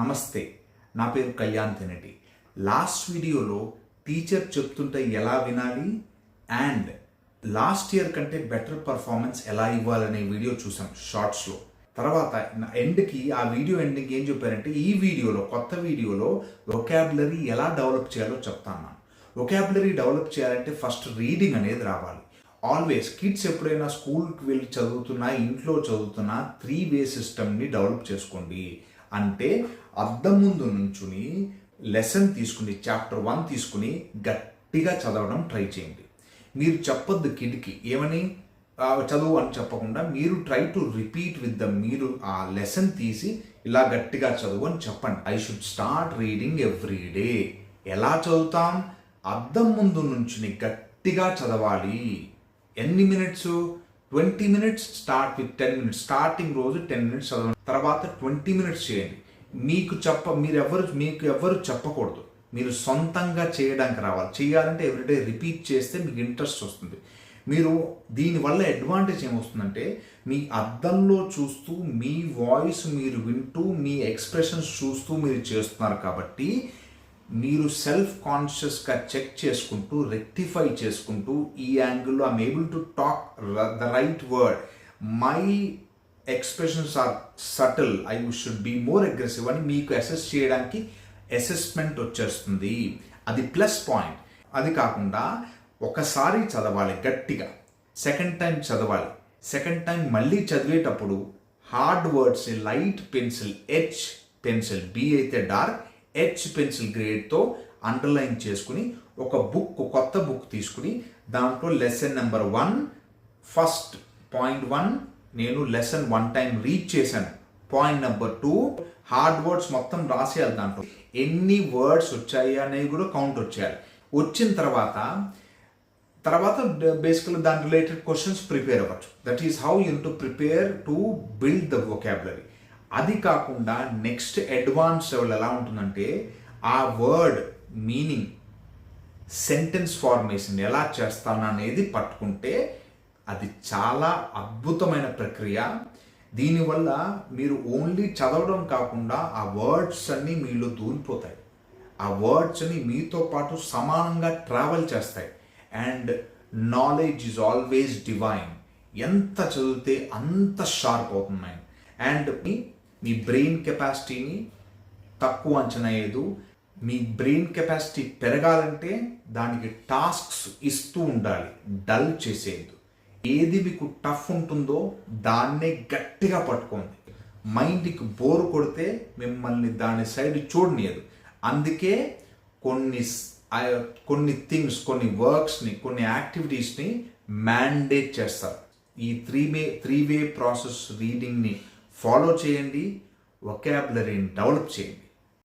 నమస్తే నా పేరు కళ్యాణ్ తెనటి. లాస్ట్ వీడియోలో టీచర్ చెప్తుంటే ఎలా వినాలి? అండ్ లాస్ట్ ఇయర్ కంటే బెటర్ పర్ఫార్మెన్స్ ఎలా ఇవ్వాలనే వీడియో చూసాం షార్ట్స్లో. తర్వాత ఎండ్కి ఆ వీడియో ఎండింగ్ ఏం చెప్పారంటే ఈ వీడియోలో కొత్త వీడియోలో వొకాబులరీ ఎలా డెవలప్ చేయాలో చెప్తాను వొకాబులరీ డెవలప్ చేయాలంటే ఫస్ట్ రీడింగ్ అనేది రావాలి. ఆల్వేస్ కిడ్స్ ఎప్పుడైనా స్కూల్కి వెళ్ళి చదువుతున్నా ఇంట్లో చదువుతున్నా త్రీ వే సిస్టమ్ని డెవలప్ చేసుకోండి. అంటే అద్దం ముందు నుంచుని లెసన్ తీసుకుని చాప్టర్ వన్ తీసుకుని గట్టిగా చదవడం ట్రై చేయండి. మీరు చెప్పొద్దు కిడ్కి ఏమని? చదువు అని చెప్పకుండా మీరు try to repeat with the మీరు ఆ లెసన్ తీసి ఇలా గట్టిగా చదువు అని చెప్పండి. I should start reading every day ఎలా చదువుతాం? అద్దం ముందు నుంచుని గట్టిగా చదవాలి. ఎన్ని minutes twenty minutes start with ten minutes. Starting రోజు టెన్ మినిట్స్ చదవండి. తర్వాత ట్వంటీ మినిట్స్ చేయండి. మీకు చెప్ప మీరు ఎవరు మీకు ఎవరు చెప్పకూడదు. మీరు సొంతంగా చేయడానికి రావాలి. చేయాలంటే ఎవ్రీడే రిపీట్ చేస్తే మీకు ఇంట్రెస్ట్ వస్తుంది. మీరు దీనివల్ల అడ్వాంటేజ్ ఏమొస్తుందంటే మీ అద్దంలో చూస్తూ మీ వాయిస్ మీరు వింటూ మీ ఎక్స్ప్రెషన్స్ చూస్తూ మీరు చేస్తున్నారు కాబట్టి మీరు సెల్ఫ్ కాన్షియస్గా చెక్ చేసుకుంటూ రెక్టిఫై చేసుకుంటూ ఈ యాంగిల్లో I'm able to talk the right word my expressions are subtle I should be more aggressive అని మీకు అసెస్ చేయడానికి అసెస్మెంట్ వచ్చేస్తుంది. అది ప్లస్ పాయింట్ అది కాకుండా ఒకసారి చదవాలి గట్టిగా. సెకండ్ టైం చదవాలి. సెకండ్ టైం మళ్ళీ చదివేటప్పుడు hard words light pencil H pencil B అయితే డార్క్ హెచ్ పెన్సిల్ గ్రేడ్తో అండర్లైన్ చేసుకుని ఒక బుక్ కొత్త బుక్ తీసుకుని దాంట్లో lesson number one first point one నేను లెసన్ వన్ టైం రీడ్ చేశాను. Point number two hard words మొత్తం రాసేయాలి దాంట్లో. ఎన్ని వర్డ్స్ వచ్చాయి అనేవి కూడా కౌంట్ వచ్చేయాలి. వచ్చిన తర్వాత తర్వాత బేసికల్ దాని రిలేటెడ్ క్వశ్చన్స్ ప్రిపేర్ అవ్వచ్చు. That is how you to prepare to build the vocabulary అది కాకుండా నెక్స్ట్ అడ్వాన్స్ లెవెల్ ఎలా ఉంటుందంటే ఆ వర్డ్ మీనింగ్ సెంటెన్స్ ఫార్మేషన్ ఎలా చేస్తాను అనేది పట్టుకుంటే అది చాలా అద్భుతమైన ప్రక్రియ. దీనివల్ల మీరు ఓన్లీ చదవడం కాకుండా ఆ వర్డ్స్ అన్నీ మీలో దూరిపోతాయి. ఆ వర్డ్స్ అన్ని మీతో పాటు సమానంగా ట్రావెల్ చేస్తాయి. And knowledge is always divine ఎంత చదివితే అంత షార్ప్ అవుతున్నాయి అండ్ మీ మీ బ్రెయిన్ కెపాసిటీని తక్కువ అంచనా వేయదు. మీ బ్రెయిన్ కెపాసిటీ పెరగాలంటే దానికి టాస్క్స్ ఇస్తూ ఉండాలి. డల్ చేసేది. ఏది మీకు టఫ్ ఉంటుందో దాన్నే గట్టిగా పట్టుకోండి. మైండ్కి బోర్ కొడితే మిమ్మల్ని దాని సైడ్ చూడనియదు. అందుకే కొన్ని కొన్ని థింగ్స్ కొన్ని వర్క్స్ని కొన్ని యాక్టివిటీస్ని మ్యాండేట్ చేస్తారు. ఈ three way three way process రీడింగ్ని follow చేయండి వొకాబులరీని డెవలప్ చేయండి.